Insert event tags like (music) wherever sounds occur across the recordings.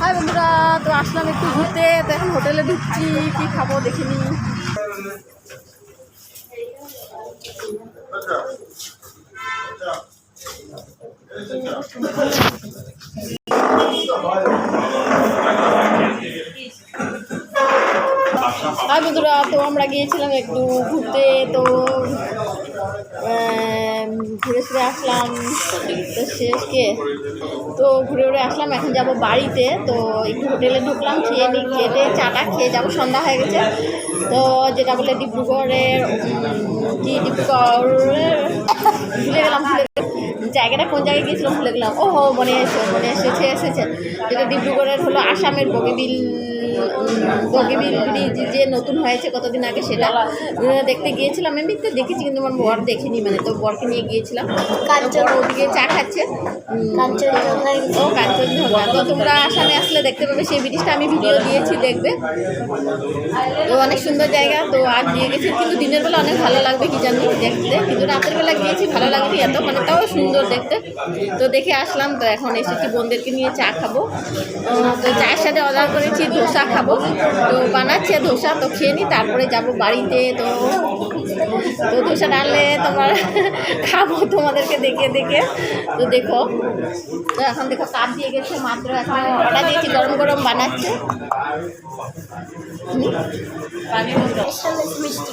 High বন্ধুরা, তো আসলাম একটু ঘুরতে। তো এখন হোটেলে ঢুকছি, কি খাব দেখিনি। বন্ধুরা, তো আমরা গিয়েছিলাম একটু ঘুরতে, তো ঘুরে ফিরে আসলাম। তো শেষকে তো ঘুরে ঘুরে আসলাম, এখন যাব বাড়িতে। তো একটু হোটেলে ঢুকলাম, খেয়ে নিই খেয়ে চাটা খেয়ে যাব, সন্ধ্যা হয়ে গেছে। তো যেটা বলে ডিব্রুগড়ের কি ডিব্রুগড়ের? ভুলে গেলাম, ভুলে। জায়গাটা কোন জায়গায় গিয়েছিলাম ভুলে গেলাম। ও হো মনে এসে মনে এসেছে এসেছে। যেটা ডিব্রুগড়ের হলো আসামের বগিবিল বগিবিল ব্রিজ যে নতুন হয়েছে কতদিন আগে সেটা দেখতে গিয়েছিলাম। এমনিতে দেখেছি কিন্তু আমার বর দেখিনি মানে তো বরকে নিয়ে গিয়েছিলাম। কাঞ্চন ওদিকে চা খাচ্ছে। ও কাঞ্চনজঙ্ঘা। তো তোমরা আসামে আসলে দেখতে পাবে সেই ব্রিজটা আমি ভিডিও দিয়েছি দেখবে। তো অনেক সুন্দর জায়গা তো আজ দিয়ে গেছি। কিন্তু দিনের বেলা অনেক ভালো লাগবে কি জানি দেখতে। কিন্তু রাতের বেলা গিয়েছি ভালো লাগবে এত মানে তাও সুন্দর দেখতে। তো দেখে আসলাম তো এখন এসেছি বোনদেরকে নিয়ে চা খাব। তো চায়ের সাথে অর্ডার করেছি ধোসা খাব। তো বানাচ্ছে ধোসা তো খেয়ে নিই তারপরে যাব বাড়িতে। তো তো ধোসা ডাললে তোমার (laughs) খাব তোমাদেরকে দেখে দেখে। তো দেখো, তো এখন দেখো কাপ দিয়ে গেছে মাত্র, এখন অর্ডার দিয়েছি, গরম গরম বানাচ্ছে। মিষ্টি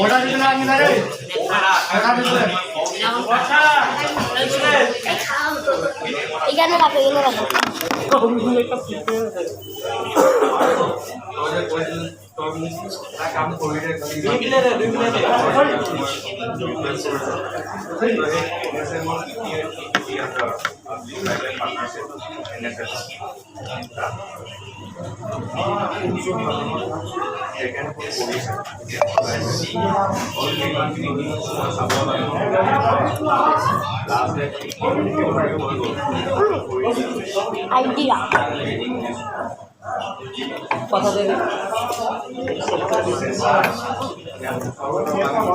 ওটা দিতে না আমি না রে ওটা দিতে এখানে রাখো এখানে রাখো। Idea.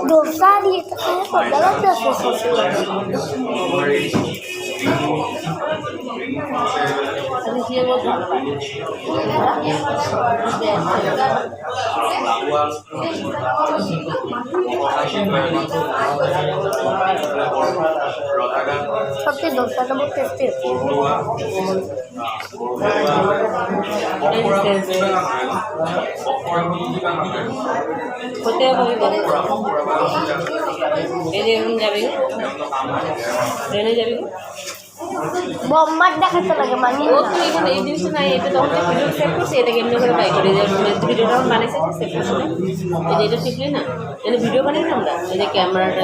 Rosario, ¿estás? সবচেয়ে ডোসাটা বহুত টেস্টি হতে হবে এখন যাবে। ট্রেনে যাবে। বোম্বার দেখাতে লাগে মানে ও তো এখানে এই জিনিসটা নাই এটা তখন ভিডিও সেভ করছে এটাকে এমনি করে বাই করে যে ভিডিওটা যখন বানিয়েছে সেভ করছে যে এটা টিপলে না এটা ভিডিও বানাই না আমরা যে ক্যামেরাটা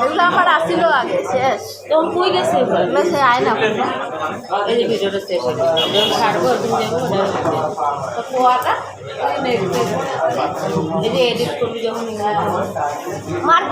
এগুলো আমার আসছিল আগে শেষ। তখন কই গেছে এবার? সে আয় না এই যে ভিডিওটা করছে যখন ছাড়বো একদিন যাব ওটা তো পোয়াটা এই যে এডিট করবি যখন মার